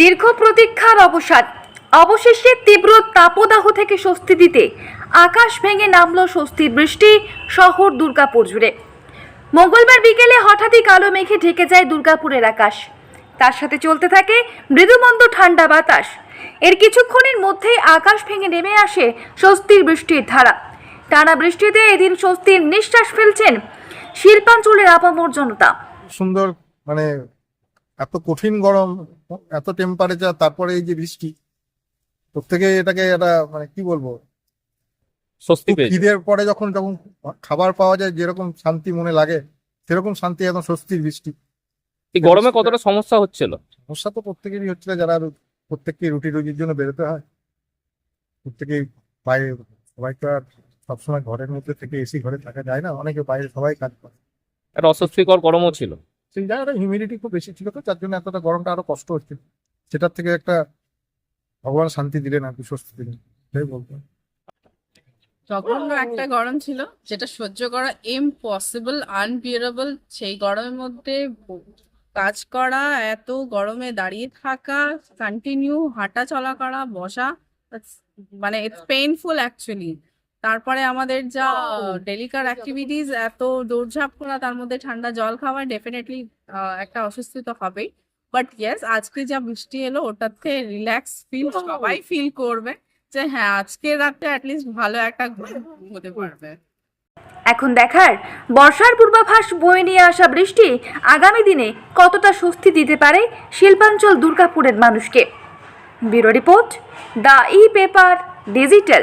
দীর্ঘ প্রতীক্ষার অবসাদ অবশেষে তীব্র তাপদাহ থেকে স্বস্তি দিতে আকাশ ভেঙে নামল স্বস্তির বৃষ্টি শহর দুর্গাপুর জুড়ে। মঙ্গলবার বিকেলে হঠাৎই কালো মেঘে ঢেকে যায় দুর্গাপুরের আকাশ। তার সাথে চলতে থাকে মৃদুমন্দ ঠান্ডা বাতাস। এর কিছুক্ষণের মধ্যেই আকাশ ভেঙে নেমে আসে স্বস্তির বৃষ্টির ধারা। টানা বৃষ্টিতে এদিন স্বস্তির নিঃশ্বাস ফেলছেন শিল্পাঞ্চলের আপামর জনতা। সুন্দর মানে এত কঠিন গরম এত টেম্পারেচার তারপরে এই যে বৃষ্টি প্রত্যেকে এটাকে একটা মানে কি বলব? স্বস্তি ঈদের পরে যখন যখন খাবার পাওয়া যায় যেরকম শান্তি মনে লাগে সেরকম শান্তি এখন স্বস্তির বৃষ্টি। এই গরমে কতটা সমস্যা হচ্ছিল? সমস্যা তো প্রত্যেকেরই হচ্ছিল যারা প্রত্যেককে রুটি রুজির জন্য বেরোতে হয়। প্রত্যেকেই বাইরে সবাই তো আর সবসময় ঘরের মধ্যে থেকে এসি ঘরে থাকা যায় না অনেকে বাইরে সবাই কাজ করে। একটা অস্বস্তিকর গরমও ছিল। সেই জায়গাটা হিউমিডিটি খুব বেশি ছিল তো তার জন্য এতটা গরমটা আরও কষ্ট হচ্ছে সেটার থেকে একটা ভগবান শান্তি দিলেন আর কি, স্বস্তি দিলেন। সেটাই বলব। জঘন্য একটা গরম ছিল, যেটা সহ্য করা ইম্পসিবল আনবিয়ারেবল সেই গরমের মধ্যে কাজ করা, এত গরমে দাঁড়িয়ে থাকা কন্টিনিউ হাঁটা চলা করা, বসা মানে ইটস পেইনফুল অ্যাকচুয়ালি তারপরে আমাদের যা ডেলিকার অ্যাক্টিভিটিস এত দৌড়ঝাঁপ করা তার মধ্যে ঠান্ডা জল খাওয়া ডেফিনেটলি একটা অস্বস্তি তো হবেই। বাট ইয়েস আজকে যা বৃষ্টি এলো ওটাতে রিল্যাক্স ফিল সবাই ফিল করবে যে হ্যাঁ আজকে রাতে অ্যাটলিস্ট ভালো একটা ঘুম হতে পারবে। এখন দেখার বর্ষার পূর্বাভাস বয়ে নিয়ে আসা বৃষ্টি আগামী দিনে কতটা স্বস্তি দিতে পারে শিল্পাঞ্চল দুর্গাপুরের মানুষকে? Bureau report the e paper digital.